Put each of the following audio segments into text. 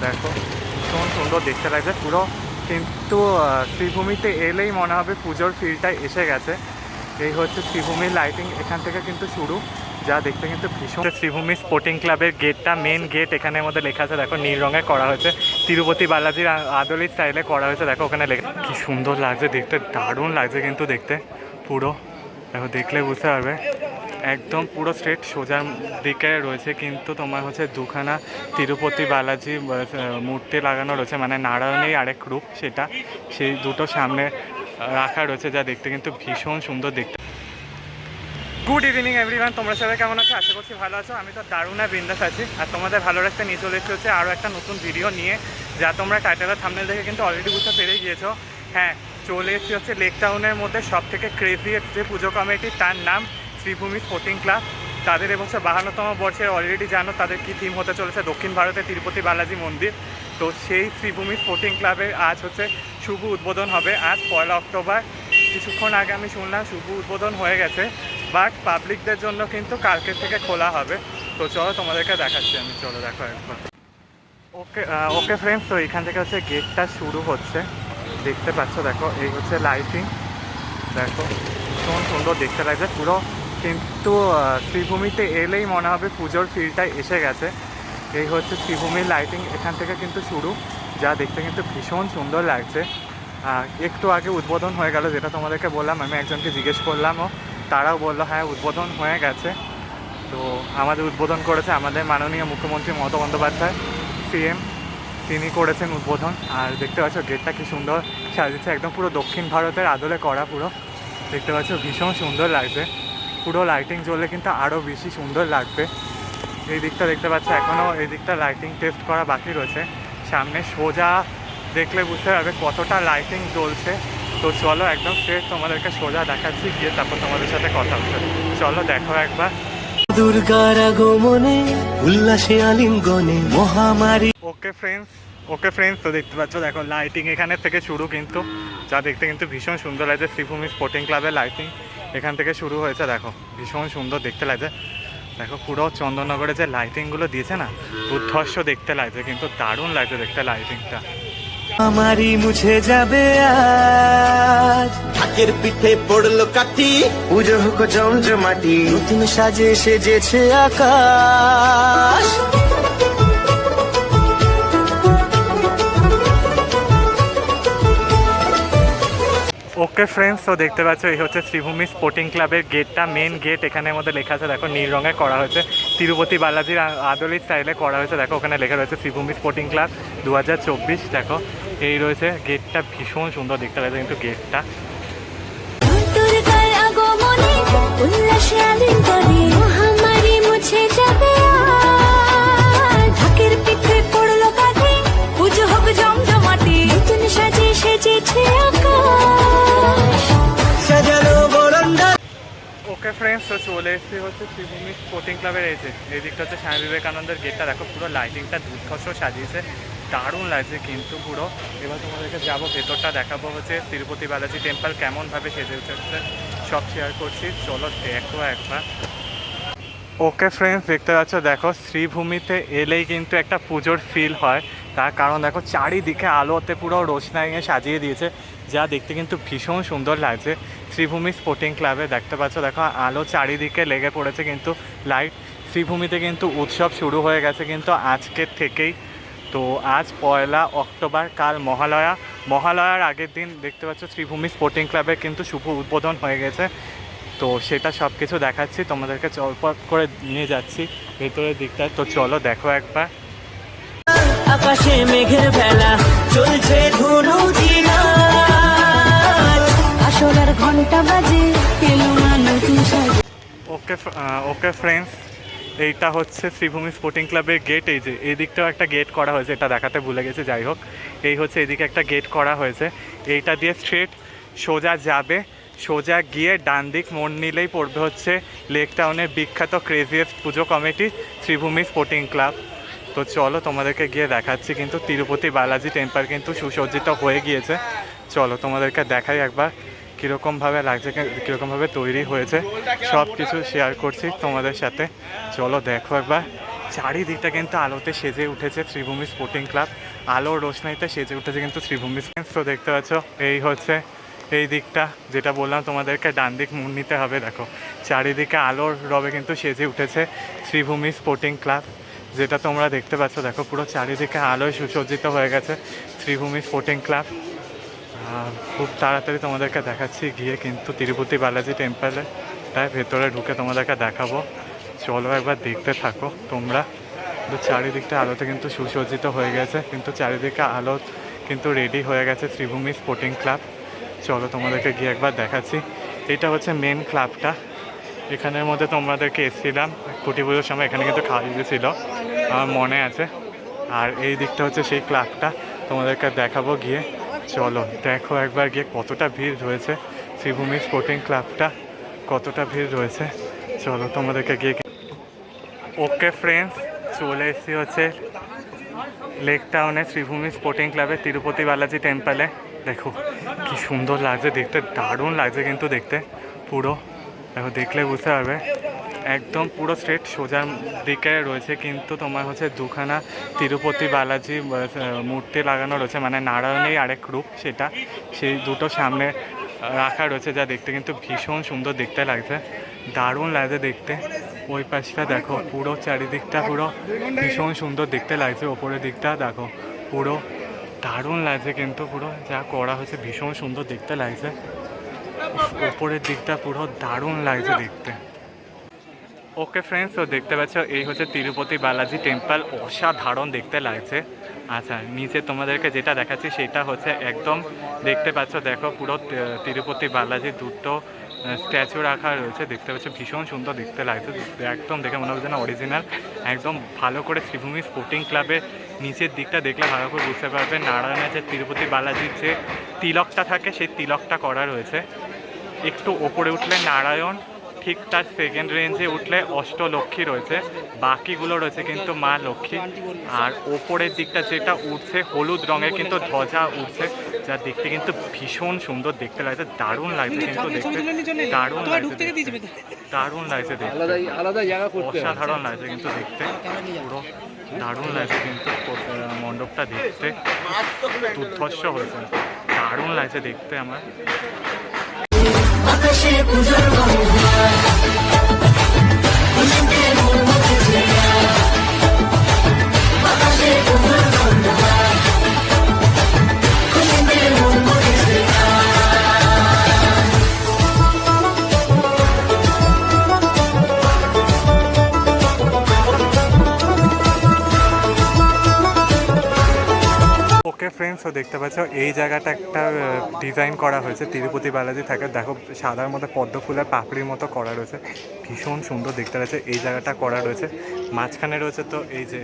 দেখো, ভীষণ সুন্দর দেখতে লাগছে, পুরো কিন্তু শ্রীভূমিতে এলেই মনে হবে পুজোর ফিলটা এসে গেছে। এই হচ্ছে শ্রীভূমির লাইটিং এখান থেকে কিন্তু শুরু, যা দেখতে কিন্তু ভীষণ। শ্রীভূমি স্পোর্টিং ক্লাবের গেটটা মেন গেট এখানের মধ্যে লেখা আছে, দেখো, নীল রঙে করা হয়েছে। তিরুপতি বালাজির আ- আদলি স্টাইলে করা হয়েছে, দেখো, ওখানে লেখা কি সুন্দর লাগছে দেখতে, দারুণ লাগছে কিন্তু দেখতে, পুরো। দেখো, দেখলে বুঝতে পারবে। একদম পুরো স্ট্রেট সোজার দিকে রয়েছে, কিন্তু তোমার হচ্ছে দুখানা তিরুপতি বালাজি মূর্তি লাগানো রয়েছে মানে নারায়ণের আরেক রূপ সেটা। সেই দুটো সামনে রাখা রয়েছে, যা দেখতে কিন্তু ভীষণ সুন্দর দেখতে। গুড ইভিনিং এভরিওয়ান তোমরা সবাই কেমন আছো? আশা করছি ভালো আছো। আমি তো দারুণ বিন্দাস আছি। আর তোমাদের ভালো রাখতে নিয়ে চলে এসেছি হচ্ছে আরও একটা নতুন ভিডিও নিয়ে, যা তোমরা টাইটেলের থামনেল দেখে কিন্তু অলরেডি বুঝতে পেরেই গিয়েছো। হ্যাঁ চলে এসেছি হচ্ছে লেক টাউনের মধ্যে সব থেকে ক্রেজি যে পুজো কমিটি তার নাম শ্রীভূমি স্পোর্টিং ক্লাব তাদের এবছর বাহান্নতম বর্ষের অলরেডি জানো তাদের কি থিম হতে চলেছে? দক্ষিণ ভারতের তিরুপতি বালাজি মন্দির। তো সেই শ্রীভূমি স্পোর্টিং ক্লাবের আজ হচ্ছে শুভ উদ্বোধন হবে। আজ পয়লা অক্টোবর। কিছুক্ষণ আগে আমি শুনলাম শুভ উদ্বোধন হয়ে গেছে বাট পাবলিকদের জন্য কিন্তু কালকের থেকে খোলা হবে। তো চলো তোমাদেরকে দেখাচ্ছি আমি। চলো দেখো একবার। ওকে ওকে ফ্রেন্ডস তো এখান থেকে হচ্ছে গেটটা শুরু হচ্ছে। দেখতে পাচ্ছ, দেখো, এই হচ্ছে লাইটিং দেখো, ভীষণ সুন্দর দেখতে লাগছে। পুরো কিন্তু শ্রীভূমিতে এলেই মনে হবে পুজোর ফিলটা এসে গেছে। এই হচ্ছে শ্রীভূমির লাইটিং এখান থেকে কিন্তু শুরু, যা দেখতে কিন্তু ভীষণ সুন্দর লাগছে। একটু আগে উদ্বোধন হয়ে গেল, যেটা তোমাদেরকে বললাম, আমি একজনকে জিজ্ঞেস করলামও তারাও বলল হ্যাঁ উদ্বোধন হয়ে গেছে। তো আমাদের উদ্বোধন করেছে আমাদের মাননীয় মুখ্যমন্ত্রী মমতা বন্দ্যোপাধ্যায় সিএম তিনি করেছেন উদ্বোধন। আর দেখতে পাচ্ছ, গেটটা কি সুন্দর সাজিয়েছে। একদম পুরো দক্ষিণ ভারতের আদলে করা পুরো। দেখতে পাচ্ছ, ভীষণ সুন্দর লাগছে। পুরো লাইটিং জ্বললে কিন্তু আরও বেশি সুন্দর লাগবে। এই দিকটা দেখতে পাচ্ছ এখনও এই দিকটা লাইটিং টেস্ট করা বাকি রয়েছে। সামনে সোজা দেখলে বুঝতে পারবে কতটা লাইটিং জ্বলছে। তো চলো একদম স্ট্রেট তোমাদেরকে সোজা দেখাচ্ছি, গিয়ে তারপর তোমাদের সাথে কথা হচ্ছে চলো দেখো একবার। দুর্গার আগমনে, উল্লাসে আলিঙ্গনে, মহামারী ওকে ফ্রেন্ডস ওকে ফ্রেন্ডস তো দেখতে পাচ্ছ দেখো লাইটিং এখানে থেকে শুরু কিন্তু যা দেখতে কিন্তু ভীষণ সুন্দর লাগছে। শ্রীভূমি স্পোর্টিং ক্লাবের লাইটিং এখান থেকে শুরু হয়েছে দেখো ভীষণ সুন্দর দেখতে লাগছে। দেখো পুরো চন্দননগরে যে লাইটিংগুলো দিয়েছে না দুর্ধর্ষ দেখতে লাগছে কিন্তু দারুণ লাগছে দেখতে লাইটিংটা আমারই মুছে যাবে আজ। ঢাকের পিঠে পড়ল কাঠি। পুজো হোক জমজমাটি নতুন সাজে সেজেছে আকাশ। ওকে ফ্রেন্ডস তো দেখতে পাচ্ছ, এই হচ্ছে শ্রীভূমি স্পোর্টিং ক্লাবের গেটটা মেন গেট এখানের মধ্যে লেখা আছে, দেখো, নীল রঙে করা হয়েছে। তিরুপতি বালাজির আ- আদলি স্টাইলে করা হয়েছে, দেখো, ওখানে লেখা রয়েছে শ্রীভূমি স্পোর্টিং ক্লাব দু হাজার চব্বিশ, দেখো, এই রয়েছে গেটটা ভীষণ সুন্দর দেখতে লাগছে কিন্তু গেটটা উল্লাসে আলিঙ্গনে, মহামারী মুছে যাবে চলে এসেছি হচ্ছে শ্রীভূমি স্পোর্টিং ক্লাবের এসে এই দিকটা হচ্ছে স্বামী বিবেকানন্দের গেটটা দেখো পুরো লাইটিংটা দুর্ধর্ষ সাজিয়েছে, দারুণ লাগছে কিন্তু পুরো। এবার তোমাদেরকে যাব, ভেতরটা দেখাবো হচ্ছে তিরুপতি বালাজি টেম্পল কেমনভাবে সেজে উঠেছে, সব শেয়ার করছি। চলো দেখো একবার। ওকে ফ্রেন্ডস দেখতে পাচ্ছ, দেখো শ্রীভূমিতে এলেই কিন্তু একটা পুজোর ফিল হয়। তার কারণ দেখো চারিদিকে আলোতে পুরো রোশনাইয়ে সাজিয়ে দিয়েছে। যা দেখতে কিন্তু ভীষণ সুন্দর লাগছে। শ্রীভূমি স্পোর্টিং ক্লাবে দেখতে পাচ্ছ, দেখো আলো চারিদিকে লেগে পড়েছে কিন্তু লাইট শ্রীভূমিতে কিন্তু উৎসব শুরু হয়ে গেছে কিন্তু আজকের থেকেই। তো আজ পয়লা অক্টোবর, কাল মহালয়া। মহালয়ার আগের দিন দেখতে পাচ্ছ শ্রীভূমি স্পোর্টিং ক্লাবের কিন্তু শুভ উদ্বোধন হয়ে গেছে। তো সেটা সব কিছু দেখাচ্ছি, তোমাদেরকে চলপট করে নিয়ে যাচ্ছি ভেতরের দিকটায় তো চলো দেখো একবার। আকাশে মেঘের বেলা, চলছে ধনু ঘণ্টা বাজে, এলো ওকে ওকে ফ্রেন্ডস এইটা হচ্ছে শ্রীভূমি স্পোর্টিং ক্লাবের গেট এই যে এই দিকটাও একটা গেট করা হয়েছে, এটা দেখাতে ভুলে গেছে, যাই হোক। এই হচ্ছে এদিকে একটা গেট করা হয়েছে। এইটা দিয়ে স্ট্রেট সোজা যাবে, সোজা গিয়ে ডান দিক মোড় নিলেই পড়বে হচ্ছে লেক টাউনের বিখ্যাত ক্রেজিয়েস্ট পুজো কমিটি শ্রীভূমি স্পোর্টিং ক্লাব তো চলো, তোমাদেরকে গিয়ে দেখাচ্ছি কিন্তু, তিরুপতি বালাজি টেম্পল কিন্তু সুসজ্জিত হয়ে গিয়েছে। চলো, তোমাদেরকে দেখাই একবার। কীরকমভাবে লাগছে কীরকমভাবে তৈরি হয়েছে সব কিছু শেয়ার করছি তোমাদের সাথে। চলো দেখো একবার। চারিদিকটা কিন্তু আলোতে সেজে উঠেছে শ্রীভূমি স্পোর্টিং ক্লাব আলোর রোশনাইতে সেজে উঠেছে কিন্তু শ্রীভূমি তো দেখতে পাচ্ছ, এই হচ্ছে এই দিকটা। যেটা বললাম তোমাদেরকে, ডান দিক মুখ নিতে হবে, দেখো। চারিদিকে আলোর রবে কিন্তু সেজে উঠেছে শ্রীভূমি স্পোর্টিং ক্লাব যেটা তোমরা দেখতে পাচ্ছ, দেখো পুরো চারিদিকে আলোয় সুসজ্জিত হয়ে গেছে শ্রীভূমি স্পোর্টিং ক্লাব খুব তাড়াতাড়ি তোমাদেরকে দেখাচ্ছি, গিয়ে কিন্তু তিরুপতি বালাজি টেম্পলে তাই ভেতরে ঢুকে তোমাদেরকে দেখাবো। চলো একবার দেখতে থাকো তোমরা। তো চারিদিকটা আলোতে কিন্তু সুসজ্জিত হয়ে গেছে, কিন্তু চারিদিকে আলো কিন্তু রেডি হয়ে গেছে শ্রীভূমি স্পোর্টিং ক্লাব চলো তোমাদেরকে গিয়ে একবার দেখাচ্ছি। এটা হচ্ছে মেন ক্লাবটা এখানের মধ্যে তোমাদেরকে এসেছিলাম, কুটি পুজোর সময় এখানে কিন্তু খাওয়া দিয়েছিল আমার মনে আছে। আর এই দিকটা হচ্ছে সেই ক্লাবটা তোমাদেরকে দেখাবো গিয়ে। চলো, দেখো একবার গিয়ে কতটা ভিড় রয়েছে। শ্রীভূমি স্পোর্টিং ক্লাবটা কতটা ভিড় রয়েছে। চলো, তোমাদেরকে গিয়ে ওকে ফ্রেন্ডস চলে এসেছি হচ্ছে লেক টাউনে শ্রীভূমি স্পোর্টিং ক্লাবে তিরুপতি বালাজি টেম্পলে দেখো, কি সুন্দর লাগছে দেখতে, দারুণ লাগছে কিন্তু দেখতে, পুরো। দেখো, দেখলে বুঝতে পারবে। একদম পুরো স্ট্রেট সোজার দিকে রয়েছে, কিন্তু তোমার হচ্ছে দুখানা তিরুপতি বালাজি মূর্তি লাগানো রয়েছে মানে নারায়ণের আরেক রূপ সেটা। সেই দুটো সামনে রাখা রয়েছে যা দেখতে কিন্তু ভীষণ সুন্দর দেখতে লাগছে, দারুণ লাগছে দেখতে। ওই পাশটা দেখো, পুরো চারিদিকটা পুরো ভীষণ সুন্দর দেখতে লাগছে, ওপরের দিকটা দেখো, পুরো দারুণ লাগছে কিন্তু পুরো, যা করা হয়েছে ভীষণ সুন্দর দেখতে লাগছে। ওপরের দিকটা পুরো দারুণ লাগছে দেখতে। ওকে ফ্রেন্ডস তো দেখতে পাচ্ছ, এই হচ্ছে তিরুপতি বালাজি টেম্পল অসাধারণ দেখতে লাগছে। আচ্ছা নিচে তোমাদেরকে যেটা দেখাচ্ছি, সেটা হচ্ছে একদম দেখতে পাচ্ছ, দেখো পুরো তিরুপতি বালাজি দুটো স্ট্যাচু রাখা রয়েছে, দেখতে পাচ্ছ, ভীষণ সুন্দর দেখতে লাগছে একদম দেখে মনে হচ্ছে না অরিজিনাল একদম ভালো করে শ্রীভূমি স্পোর্টিং ক্লাবের নিচের দিকটা দেখলে ভালো করে বুঝতে পারবে, নারায়ণের যে তিরুপতি বালাজির যে তিলকটা থাকে, সেই তিলকটা করা রয়েছে। একটু ওপরে উঠলে নারায়ণ ঠিক তার সেকেন্ড রেঞ্জে উঠলে অষ্টলক্ষ্মী রয়েছে। বাকিগুলো রয়েছে কিন্তু মা লক্ষ্মী। আর ওপরের দিকটা যেটা উঠছে হলুদ রঙের কিন্তু ধ্বজা উঠছে যা দেখতে কিন্তু ভীষণ সুন্দর দেখতে লাগছে দারুণ লাগছে কিন্তু দেখতে দারুণ লাগছে দেখতে। দারুণ লাগছে দেখতে। আলাদা জায়গা করতে হবে। অসাধারণ লাগছে কিন্তু দেখতে। পুরো দারুণ লাগছে কিন্তু মণ্ডপটা দেখতে। দুর্ধর্ষ হয়েছে। দারুণ লাগছে দেখতে আমার। ওকে ফ্রেন্ডস ও দেখতে পাচ্ছ। এই জায়গাটা একটা ডিজাইন করা হয়েছে। তিরুপতি বালাজি থাকে। দেখো, সাদার মধ্যে পদ্ম ফুলের পাপড়ির মতো করা রয়েছে। ভীষণ সুন্দর দেখতে রয়েছে এই জায়গাটা করা রয়েছে। মাঝখানে রয়েছে তো এই যে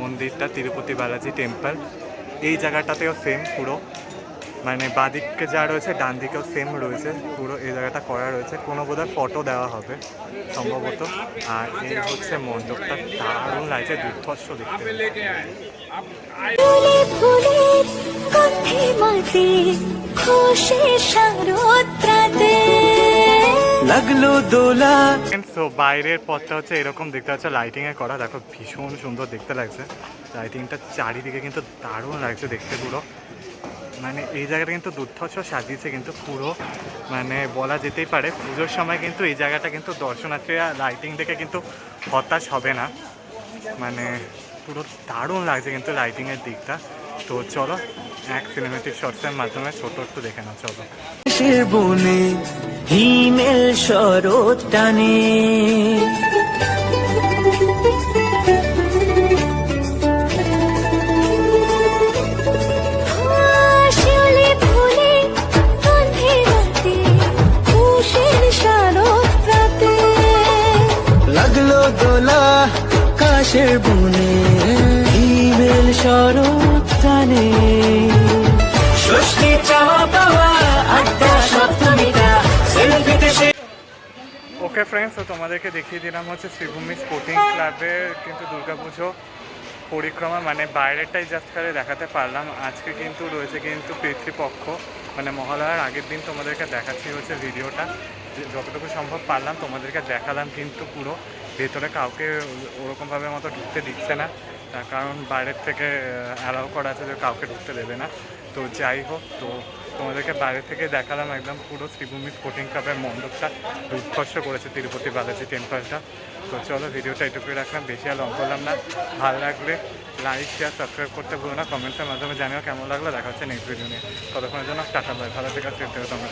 মন্দিরটা, তিরুপতি বালাজি টেম্পল এই জায়গাটাতেও সেম পুরো। মানে বাঁদিকে যা রয়েছে ডান দিকেও সেম রয়েছে পুরো এই জায়গাটা করা রয়েছে। কোনো বোধহয় ফটো দেওয়া হবে সম্ভবত। আর এই হচ্ছে মণ্ডপটা দারুণ লাগছে দুর্ধর্ষ দেখতে। লাগল দোলা। সো বাইরের পথটা হচ্ছে এরকম দেখতে পাচ্ছ লাইটিং এ করা। দেখো ভীষণ সুন্দর দেখতে লাগছে। লাইটিংটা চারিদিকে কিন্তু দারুণ লাগছে দেখতে পুরো। মানে এই জায়গাটা কিন্তু দুর্ধর্ষ সাজিয়েছে কিন্তু পুরো মানে বলা যেতেই পারে, পুজোর সময় কিন্তু এই জায়গাটা কিন্তু দর্শনার্থীরা লাইটিং দেখে কিন্তু হতাশ হবে না। মানে পুরো দারুণ লাগছে কিন্তু লাইটিংয়ের দিকটা। তো চলো, এক সিনেমেটিক শর্টসের মাধ্যমে ছোট একটু দেখে নাও, চলো। বনে হিমেল শরৎ টানে। দোলা কাশের বনে হিমেল শরৎ ষষ্ঠী চাওয়া পাওয়া আড্ডা সপ্তমীটা সেলফিতে সে ওকে ফ্রেন্ডস তো তোমাদেরকে দেখিয়ে দিলাম হচ্ছে শ্রীভূমি স্পোর্টিং ক্লাবের কিন্তু দুর্গাপুজো পরিক্রমা। মানে বাইরেরটাই জাস্ট খালি দেখাতে পারলাম। আজকে কিন্তু রয়েছে কিন্তু পিতৃপক্ষ। মানে মহালয়ার আগের দিন তোমাদেরকে দেখাচ্ছি হচ্ছে ভিডিওটা। যতটুকু সম্ভব পারলাম, তোমাদেরকে দেখালাম কিন্তু পুরো। ভেতরে কাউকে ওরকমভাবে মতো ঢুকতে দিচ্ছে না, তার কারণ বাইরের থেকে অ্যালাউ করা আছে যে কাউকে ঢুকতে দেবে না। তো যাই হোক, তো তোমাদেরকে বাইরে থেকে দেখালাম একদম পুরো শ্রীভূমি স্পোর্টিং ক্লাবের মণ্ডপটা। উৎকর্ষ করেছে তিরুপতি বালাজি টেম্পলটা তো চলো ভিডিওটা এটুকুই রাখলাম, বেশি আর লং করলাম না। ভালো লাগলে লাইক শেয়ার সাবস্ক্রাইব করতে ভুলো না। কমেন্টের মাধ্যমে জানিও কেমন লাগল। দেখা হচ্ছে নেক্সট ভিডিও নিয়ে। ততক্ষণের জন্য টাটা বাই ভালো থেকে সেফ থেকে তোমরা।